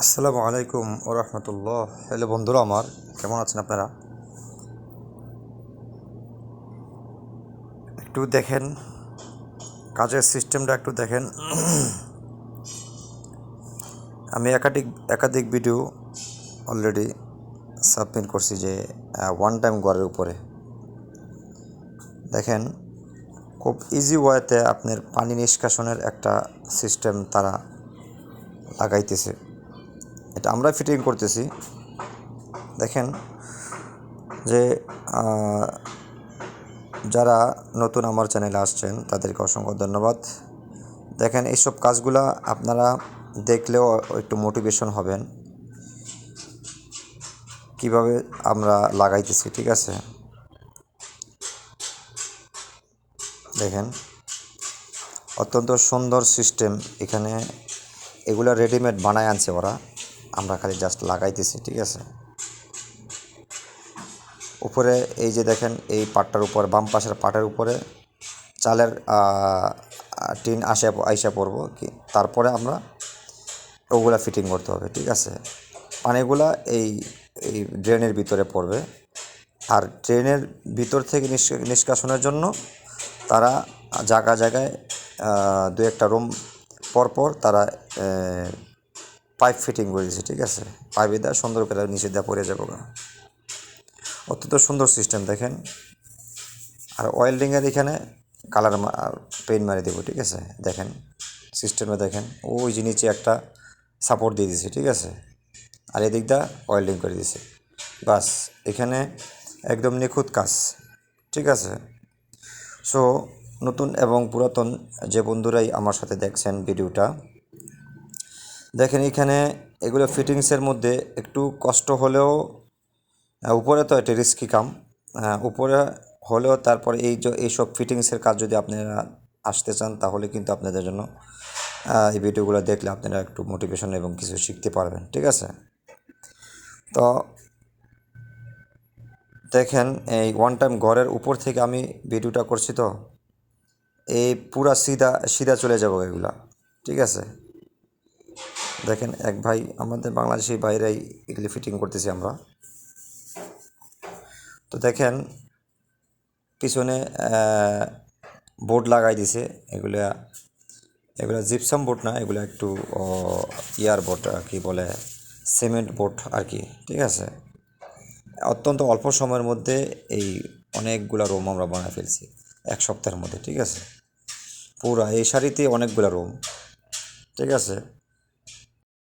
আসসালামু আলাইকুম ও রহমতুল্লাহ। হ্যালো বন্ধুরা আমার, কেমন আছেন আপনারা? একটু দেখেন, কাজের সিস্টেমটা একটু দেখেন। আমি একাধিক একাধিক ভিডিও অলরেডি সাবমিট করছি যে ওয়ান টাইম ঘরের উপরে। দেখেন, খুব ইজি ওয়েতে আপনার পানি নিষ্কাশনের একটা সিস্টেম তারা লাগাইতেছে। এটা আমরা ফিটিং করতেছি। দেখেন যে যারা নতুন আমার চ্যানেলে আসছেন, তাদেরকে অসংখ্য ধন্যবাদ। দেখেন এইসব কাজগুলা আপনারা দেখলেও একটু মোটিভেশন হবেন। কীভাবে আমরা লাগাইতেছি, ঠিক আছে? দেখেন, অত্যন্ত সুন্দর সিস্টেম এখানে এগুলা রেডিমেড বানায় আনছে ওরা। আমরা খালি জাস্ট লাগাইতেছি, ঠিক আছে? উপরে এই যে দেখেন, এই পাটটার উপর, বাম পাশের পাটের উপরে চালের টিন আসে, আইসা পড়ব, কি? তারপরে আমরা ওগুলা ফিটিং করতে হবে, ঠিক আছে? পানিগুলা এই এই ড্রেনের ভিতরে পড়বে। আর ড্রেনের ভিতর থেকে নিষ্কা- নিষ্কাশনের জন্য তারা জায়গা, জায়গায় দু একটা রুম পরপর তারা পাইপ ফিটিং করে দিয়েছে ঠিক আছে? পাইপে দেওয়া সুন্দর করে নিচে দেওয়া পড়ে যাব অত্যন্ত সুন্দর সিস্টেম দেখেন। আর ওয়েল্ডিংয়ের এখানে কালার পেইন্ট মারি দেবো, ঠিক আছে? দেখেন সিস্টেমে দেখেন, ওই যে নিচে একটা সাপোর্ট দিয়ে দিয়েছে ঠিক আছে? আর এদিকটা ওয়েল্ডিং করে দিয়েছে বাস, এখানে একদম নিখুঁত কাজ, ঠিক আছে? সো নতুন এবং পুরাতন যে বন্ধুরাই আমার সাথে দেখছেন ভিডিওটা দেখেন এখানে এগুলো ফিটিংসের মধ্যে একটু কষ্ট হলেও উপরে তো এটা রিস্কি কাম। উপরে হলেও তারপরে এই যে এইসব ফিটিংসের কাজ যদি আপনারা আসতে চান, তাহলে কিন্তু আপনাদের জন্য এই ভিডিওগুলো দেখলে আপনারা একটু মোটিভেশন এবং কিছু শিখতে পারবেন, ঠিক আছে? তো দেখেন এই ওয়ান টাইম ঘরের উপর থেকে আমি ভিডিওটা করছি তো, এই পুরা সিধা সিধা চলে যাব এগুলা, ঠিক আছে? দেখেন এক ভাই, আমাদের বাংলাদেশি বাইরেই এগুলি ফিটিং করতেছি আমরা। তো দেখেন, পিছনে বোর্ড লাগাই দিছে। এগুলা, এগুলো জিপসাম বোর্ড না, এগুলো একটু ইয়ার বোর্ড আর কি বলে সিমেন্ট বোর্ড আর কি, ঠিক আছে? অত্যন্ত অল্প সময়ের মধ্যে এই অনেকগুলা রুম আমরা বানায় ফেলছি, এক সপ্তাহের মধ্যে, ঠিক আছে? পুরা এই শাড়িতে অনেকগুলা রুম ঠিক আছে?